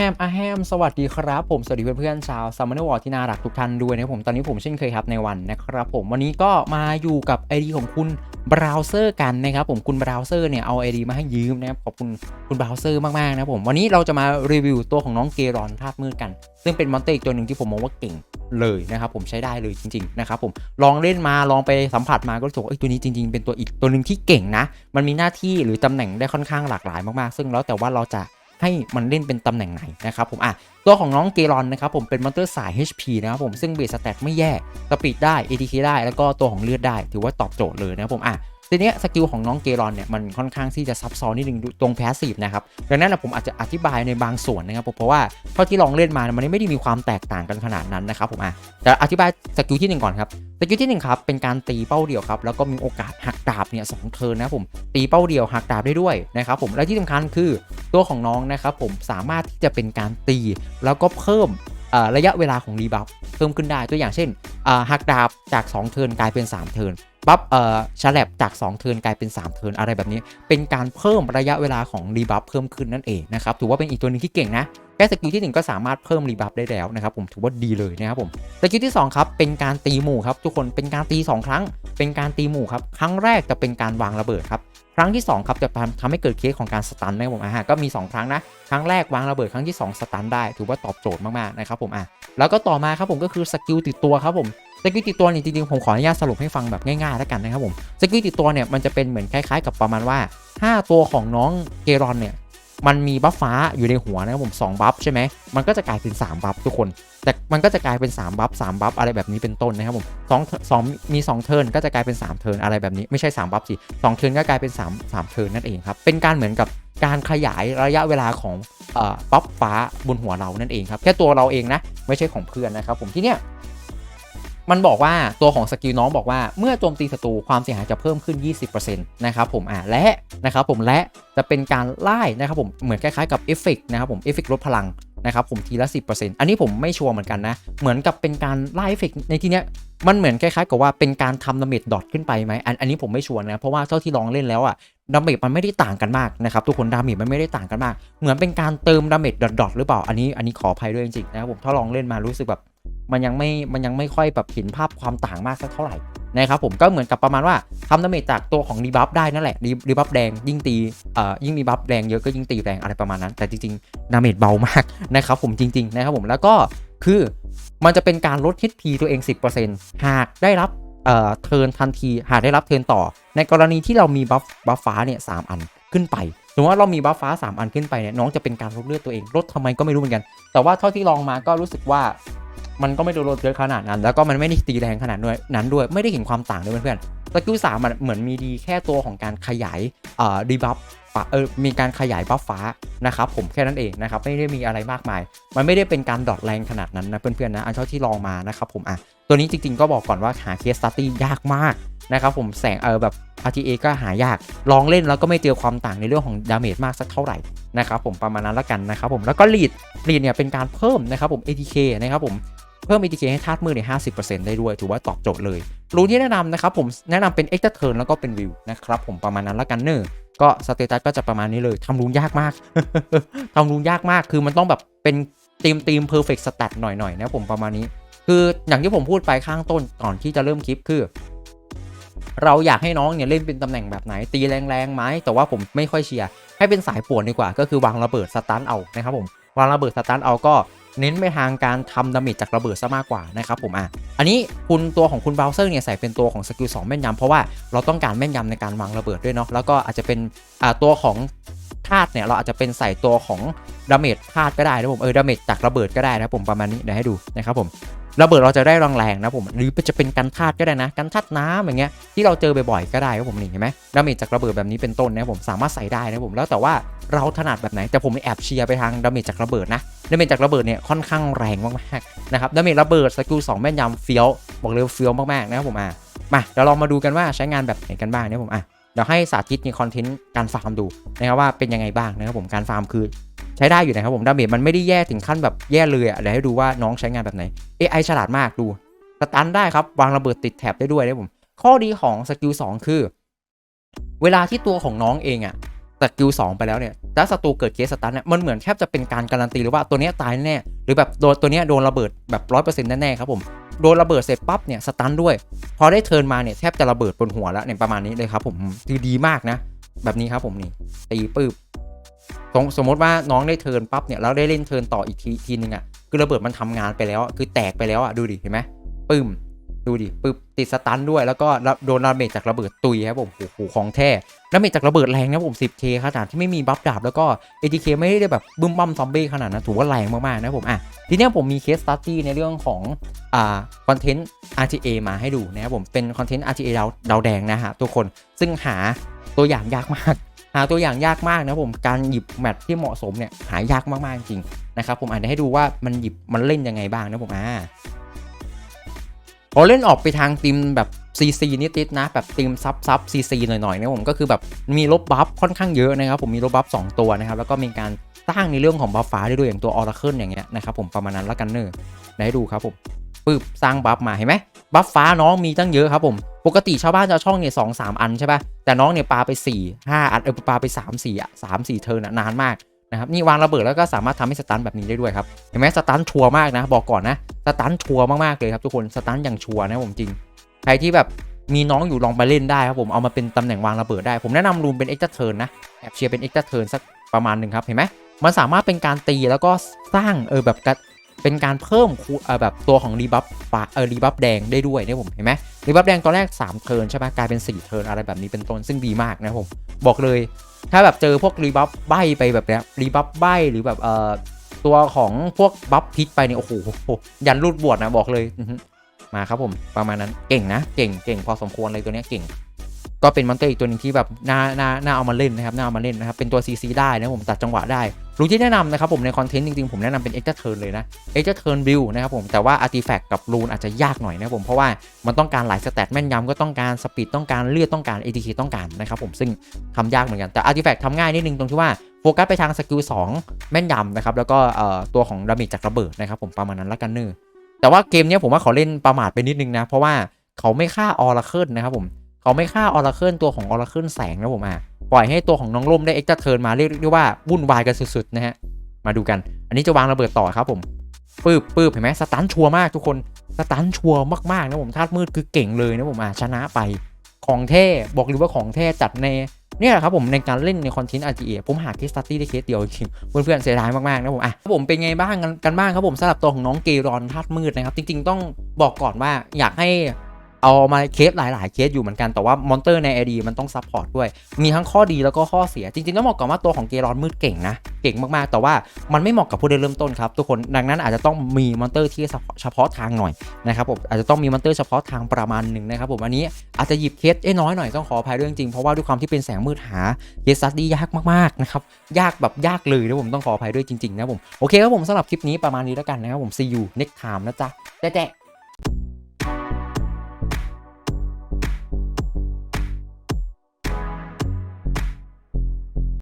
แฮมอะแฮมสวัสดีครับ ผมสวัสดีเพื่อนๆชาวซัมเมอร์วอร์ที่น่ารักทุกท่านด้วยนะผมตอนนี้ผมเช่นเคยครับในวันนะครับผมวันนี้ก็มาอยู่กับไอ ID ของคุณเบราว์เซอร์กันนะครับผมคุณเบราว์เซอร์เนี่ยเอาไอ ID มาให้ยืมนะครับขอบคุณคุณเบราว์เซอร์มากๆนะผมวันนี้เราจะมารีวิวตัวของน้องเกรอนธาตุมืดกัน ซึ่งเป็นมอนเตอร์อีกตัวหนึ่งที่ผมมองว่าเก่งเลยนะครับผมใช้ได้เลยจริงๆนะครับผมลองเล่นมาลองไปสัมผัสมาก็รู้สึกว่าเอ้ยตัวนี้จริง ๆ เป็นตัวอีกตัวหนึ่งที่เก่งนะ มันมีหน้าที่หรือตำแหน่งได้ค่อนข้างหลากหลายมากๆ ซึ่งแล้วแต่ว่าเราจะ ให้มันเล่นเป็นตำแหน่งไหนนะครับผมอะตัวของน้องเกรอนนะครับผมเป็นมอนเตอร์สาย HP นะครับผมซึ่งเบสสแตทไม่แย่สปีดได้ ATK ได้แล้วก็ตัวของเลือดได้ ถือว่าตอบโจทย์เลยนะครับผมอะ ทีนี้สกิลของน้องเกรอนเนี่ยมันค่อนข้างที่จะซับซ้อนนิดนึงตรงแพสซีฟนะครับดังนั้นผมอาจจะอธิบายในบางส่วนนะครับผมเพราะว่าเท่าที่ลองเล่นมามันไม่ได้มีความแตกต่างกันขนาดนั้นนะครับผมอะแต่อธิบายสกิลที่หนึ่งก่อนครับสกิลที่หนึ่งครับเป็นการตีเป้าเดียวครับแล้วก็มีโอกาสหักดาบเนี่ยสองเทิร์นนะครับผมตีเป้าเดียวหักดาบได้ด้วยนะครับผมและที่สำคัญคือตัวของน้องนะครับผมสามารถที่จะเป็นการตีแล้วก็เพิ่มระยะเวลาของรีบัฟเพิ่มขึ้นได้ตัวอย่างเช่นหักดาบจาก 2 เทิร์นกลายเป็น 3 เทิร์น บัฟเอ่อชาแลบจาก 2 เทิร์นกลายเป็น 3 เทิร์นอะไรแบบนี้ เป็นการเพิ่มระยะเวลาของรีบัฟเพิ่มขึ้นนั่นเองนะครับถือว่าเป็นอีกตัวหนึ่งที่เก่งนะ แค่สกิลที่ 1 ก็สามารถเพิ่มรีบัฟได้แล้วนะครับผมถือว่าดีเลยนะครับผมสกิลที่2ครับเป็นการตีหมู่ครับทุกคนเป็นการตี 2 ครั้ง เป็นการตีหมู่ครับครั้งแรกจะเป็นการวางระเบิดครับครั้งที่2ครับจะทำทำให้เกิดเคสของการสตันนะครับผมอ่าก็มี 2 ครั้งนะครั้งแรกวางระเบิดครั้งที่ 2 สตันได้ ถือว่าตอบโจทย์มากๆนะครับผมอะแล้วก็ต่อมาครับผมก็คือสกิลติดตัวครับผมสกิลติดตัวเนี่ยจริงๆผมขออนุญาตสรุปให้ฟังแบบง่ายๆแล้วกันนะครับผมสกิลติดตัวเนี่ยมันจะเป็นเหมือนคล้ายๆ กับประมาณว่าถ้าตัวของน้องเกรอนเนี่ย มันมีบัฟฟ้าอยู่ในหัวนะครับผม2บัฟใช่ไหมมันก็จะกลายเป็น3บัฟทุกคน แต่มันก็จะกลายเป็น3บัฟ3บัฟอะไรแบบนี้เป็นต้นนะครับผม2 2มี2เทิร์นก็จะกลายเป็น3เทิร์นอะไรแบบนี้ไม่ใช่3บัฟสิ2เทิร์นก็กลายเป็น3 3เทิร์นนั่นเองครับเป็นการเหมือนกับการขยายระยะเวลาของอบัฟฟ้าบนหัวเรานั่นเองครับแค่ตัวเราเองนะไม่ใช่ของเพื่อนนะครับผมที่เนี้ย มันบอกว่าตัวของสกิลน้องบอกว่าเมื่อโจมตีศัตรูความเสียหายจะเพิ่มขึ้น 20%นะครับผมอ่าและนะครับผมและจะเป็นการไล่นะครับผมเหมือนคล้ายๆกับเอฟเฟกนะครับผมเอฟเฟกลดพลังนะครับผมทีละ 10%อันนี้ผมไม่ชัวร์เหมือนกันนะ เหมือนกับเป็นการไล่เอฟเฟกในที่เนี้ยมันเหมือนคล้ายๆกับว่าเป็นการทำดาเมจดอทขึ้นไปไหมอันอันนี้ผมไม่ชัวร์นะ เพราะว่าเท่าที่ลองเล่นแล้วอะดาเมจมันไม่ได้ต่างกันมากนะครับทุกคนดาเมจมันไม่ได้ต่างกันมาก เหมือนเป็นการเติมดาเมจดอทๆหรือเปล่าอันนี้อันนี้ขออภัยด้วยจริงๆนะครับผมถ้าลองเล่นมารู้สึกแบบ มันยังไม่มันยังไม่ค่อยแบบเห็นภาพความต่างมากสักเท่าไหร่นะครับผมก็เหมือนกับประมาณว่าทำดาเมจจากตัวของรีบัฟได้นั่นแหละรีบัฟแดงยิ่งตีเอ่อยิ่งมีบัฟแดงเยอะก็ยิ่งตีแรงอะไรประมาณนั้น แต่จริงๆดาเมจเบามากนะครับผมจริง ๆ นะครับผมแล้วก็คือมันจะเป็นการลด HP ตัวเอง 10%หากได้รับเอ่อเทิร์นทันที หากได้รับเทิร์นต่อ ในกรณีที่เรามีบัฟบัฟฟ้าเนี่ยสามอันขึ้นไปสมมติว่าเรามีบัฟฟ้า 3 อันขึ้นไปเนี่ยน้องจะเป็นการลดเลือดตัวเองลดทำไมก็ไม่รู้เหมือนกัน แต่ว่าเท่าที่ลองมาก็รู้สึกว่า มันก็ไม่ได้ลดเยอะขนาดนั้น แล้วก็มันไม่ได้ตีแรงขนาดด้วยนั้นด้วยไม่ได้เห็นความต่างด้วยเพื่อนๆสกิลสามมันเหมือนมีดีแค่ตัวของการขยายเอ่อดีบัฟเออมีการขยายบัฟฟ้านะครับผมแค่นั้นเองนะครับไม่ได้มีอะไรมากมาย มันไม่ได้เป็นการดอดแรงขนาดนั้นนะเพื่อนๆนะอันเท่าที่ลองมานะครับผมอะตัวนี้จริงๆก็บอกก่อนว่าหาเคสสตี้ยากมากนะครับผมแสงเออแบบ RTA ก็หายาก ลองเล่นแล้วก็ไม่เจอความต่างในเรื่องของดาเมจมากสักเท่าไหร่นะครับผมประมาณนั้นละกันนะครับผมแล้วก็ลีดลีดเนี่ยเป็นการเพิ่มนะครับผม ATK นะครับผม เพิ่ม ATK ให้ธาตุมือใน50%ได้ด้วย ถือว่าตอบโจทย์เลย รูที่แนะนำนะครับผมแนะนำเป็น Extra Turn แล้วก็เป็นวิวนะครับผมประมาณนั้นละกันเนอะก็สเตตัสก็จะประมาณนี้เลยทำรูนยากมากทำรูนยากมากคือมันต้องแบบเป็นทีมทีม perfect stat หน่อยๆนะผมประมาณนี้ คืออย่างที่ผมพูดไปข้างต้นก่อนที่จะเริ่มคลิปคือ เราอยากให้น้องเนี่ยเล่นเป็นตำแหน่งแบบไหน ตีแรงๆไหมแต่ว่าผมไม่ค่อยเชียร์ให้เป็นสายป่วนดีกว่า ก็คือวางระเบิดสตันเอานะครับผมวางระเบิดสตันเอาก็ เน้นไปทางการทำดาเมจจากระเบิดซะมากกว่านะครับผมอะอันนี้คุณตัวของคุณเบราว์เซอร์เนี่ยใส่เป็นตัวของสกิล2แม่นยำเพราะว่าเราต้องการแม่นยำในการวางระเบิดด้วยเนาะแล้วก็อาจจะเป็นอ่าตัวของธาตุเนี่ยเราอาจจะเป็นใส่ตัวของดาเมจธาตุก็ได้นะผมเออดาเมจจากระเบิดก็ได้นะผมประมาณนี้เดี๋ยวให้ดูนะครับผมระเบิดเราจะได้รงแรงนะผมหรือจะเป็นกันธาตุก็ได้นะกันธาตุน้ำอย่างเงี้ยที่เราเจอบ่อยๆก็ได้ครับผมนี่เห็นไหมดาเมจจากระเบิดแบบนี้เป็นต้นนะผมสามารถใส่ได้นะผมแล้วแต่ว่าเราถนัดแบบไหนแต่ผมแอบเชียร์ไปทางดาเมจจากระเบิดนะ ดาเมจจากระเบิดเนี่ยค่อนข้างแรงมากๆนะครับดาเมจระเบิดสกิล2แม่นยำเฟี้ยวบอกเลยเฟี้ยวมากๆนะครับผมอะมาเดี๋ยวเรามาดูกันว่าใช้งานแบบไหนกันบ้างนะผมอะเดี๋ยวให้สาธิตในคอนเทนต์การฟาร์มดูนะครับว่าเป็นยังไงบ้างนะครับผมการฟาร์มคือใช้ได้อยู่นะครับผมดาเมจมันไม่ได้แย่ถึงขั้นแบบแย่เลยอะเดี๋ยวให้ดูว่าน้องใช้งานแบบไหน AI ฉลาดมากดูสตันได้ครับวางระเบิดติดแถบได้ด้วยนะผมข้อดีของสกิล2คือ เวลาที่ตัวของน้องเองอะะสกิล2ไปแล้วเนี่ยถ้าศัตรูเกิดเคสสตันเนี่ยมันเหมือนแทบจะเป็นการการันตีเลยว่าตัวเนี้ยตายแน่หรือแบบโดนตัวเนี้ยโดนระเบิดแบบร้อยเปอร์เซ็นต์แน่ๆครับผมโดนระเบิดเสร็จปั๊บเนี่ยสตันด้วย พอได้เทิร์นมาเนี่ยแทบจะระเบิดบนหัวแล้วเนี่ยประมาณนี้เลยครับผมคือดีมากนะ แบบนี้ครับผมนี่ตีปืบสมมติว่าน้องได้เทิร์นปั๊บเนี่ยแล้วได้เล่นเทิร์นต่ออีกทีทีนึงอะคือระเบิดมันทำงานไปแล้ว คือแตกไปแล้วอะดูดิเห็นไหมปึ้ม ดูดิปึ๊บติดสตันด้วยแล้วก็โดนดาเมจจากระเบิดตุยครับผมโอ้โหของแท้ดาเมจจากระเบิดแรงนะผม 10k ขนาดที่ไม่มีบัฟดาบแล้วก็ ATK ไม่ได้แบบบึ้มบั้มซอมบี้ขนาดนั้นถือว่าแรงมากๆนะผมอะทีนี้ผมมีเคสสตัตตี้ในเรื่องของอ่าคอนเทนต์ RTA มาให้ดูนะครับผมเป็นคอนเทนต์ RTA ดาวดาวแดงนะฮะทุกคนซึ่งหาตัวอย่างยากมากหาตัวอย่างยากมากนะผมการหยิบแมทที่เหมาะสมเนี่ยหายากมากๆจริงนะครับผมอาจจะให้ดูว่ามันหยิบมันเล่นยังไงบ้างนะผมอ่า พอเล่นออกไปทางทีมแบบซีซีนิดๆนะ แบบทีมซับซับซีซีหน่อยๆนะผมก็คือแบบมีลบบัฟค่อนข้างเยอะนะครับ ผมมีลบบัฟ2ตัวนะครับ แล้วก็มีการสร้างในเรื่องของบัฟฟ้าได้ด้วยอย่างตัวออร์เคิลอย่างเงี้ยนะครับผมประมาณนั้นละกันเนอร์ได้ให้ดูครับผมปึ๊บสร้างบัฟมาเห็นไหมบัฟฟ้าน้องมีตั้งเยอะครับผม ปกติชาวบ้านจะช่องเนี่ยสองสามอันใช่ปะแต่น้องเนี่ยปาไป4ี่ห้าอันเออปาไป3ามสี่อะสามสี่เทิร์นนานมาก นะครับนี่วางระเบิดแล้วก็สามารถทำให้สตันแบบนี้ได้ด้วยครับเห็นไหมสตันชัวร์มากนะ บอกก่อนนะสตันชัวร์มากๆเลยครับทุกคนสตันอย่างชัวร์นะผมจริง ใครที่แบบมีน้องอยู่ลองไปเล่นได้ครับผมเอามาเป็นตำแหน่งวางระเบิดได้ ผมแนะนำรูมเป็นเอ็กซ์เทิร์นนะแอบเชียร์เป็นเอ็กซ์เทิร์นสักประมาณหนึ่งครับเห็นไหมมันสามารถเป็นการตีแล้วก็สร้างเออแบบเป็นการเพิ่มคูเออแบบตัวของรีบัฟฟ้าเออรีบัฟแดงได้ด้วยเนี่ยผมเห็นไหมรีบัฟแดงตอนแรก 3 เทิร์นใช่ไหมกลายเป็น 4 เทิร์นอะไรแบบนี้เป็นต้นซึ่งดีมากนะผมบอกเลย ถ้าแบบเจอพวกรีบัฟใบไปแบบเนี้ยรีบัฟใบหรือแบบเอ่อตัวของพวกบัฟพิษไปเนี่ยโอ้โหยันรูดบวชนะบอกเลยมาครับผมประมาณนั้นเก่งนะ เก่งเก่งพอสมควรเลยตัวเนี้ยเก่ง ก็เป็นมอนเตอร์อีกตัวหนึ่งที่แบบน่าน่าน่าเอามาเล่นนะครับน่าเอามาเล่นนะครับเป็นตัว CC ได้นะผมตัดจังหวะได้รู้ที่แนะนำนะครับผมในคอนเทนต์จริงๆ ผมแนะนำเป็น Extra Turn เลยนะ Extra Turn Build นะครับผมแต่ว่า Artifact กับรูนอาจจะยากหน่อยนะครับผมเพราะว่ามันต้องการหลายสเตตแม่นยำก็ต้องการสปีดต้องการเลือดต้องการ ATK ต้องการนะครับผมซึ่งทำยากเหมือนกันแต่ Artifact ทำง่ายนิดนึงตรงที่ว่าโฟกัสไปทางสกิล2แม่นยำนะครับแล้วก็เอ่อตัวของดาเมจจากระเบิดนะครับผมประมาณนั้นละกันเนอร์แต่ว่าเกมนี้ผมว่าเขาเล่นประมาทไปนิดนึงนะเพราะว่าเขาไม่ฆ่าออร์เคิลนะครับผม เขาไม่ฆ่าออร์เคิลตัวของออร์เคิลแสงนะผมอะปล่อยให้ตัวของน้องล่มได้เอ็กซ์เทิร์นมาเรียกได้ว่าวุ่นวายกันสุดๆนะฮะมาดูกัน อันนี้จะวางระเบิดต่อครับผมปืบปืบเห็นไหมสตันชัวร์มากทุกคนสตันชัวร์มากๆนะผมธาตุมืดคือเก่งเลยนะผมอะชนะไปของแท้บอกเลยว่าของแท้จัดในเนี่ยแหละครับผมในการเล่นในคอนเทนต์ RTA ผมหาเคสตัตตี้ได้เคสเดียวจริงเพื่อนๆเสียดายมากๆนะผมอะผมเป็นไงบ้างกันกันบ้างครับผมสำหรับตัวของน้องเกรอนธาตุมืดนะครับ จริง ๆ ต้องบอกก่อนว่าอยากให้ เอามาเคสหลาย ๆ เคสอยู่เหมือนกันแต่ว่ามอนเตอร์ในไอดีมันต้องซัพพอร์ตด้วย มีทั้งข้อดีแล้วก็ข้อเสีย จริง ๆ ต้องบอกก่อนว่าตัวของเกรอนมืดเก่งนะ เก่งมาก ๆ แต่ว่ามันไม่เหมาะกับผู้เล่นเริ่มต้นครับทุกคนดังนั้นอาจจะต้องมีมอนเตอร์ที่เฉพาะทางหน่อยนะครับผมอาจจะต้องมีมอนเตอร์เฉพาะทางประมาณหนึ่งนะครับผมอันนี้อาจจะหยิบเคสได้น้อยหน่อยต้องขออภัยด้วยจริงๆเพราะว่าด้วยความที่เป็นแสงมืดหาเคสซัดดี้ยากมาก ๆ นะครับยากแบบยากเลยนะผมต้องขออภัยด้วยจริง ๆ นะผมโอเคครับผมสำหรับคลิปนี้ประมาณนี้แล้วกันนะครับผม see you next time นะจ๊ะแจ๊ะ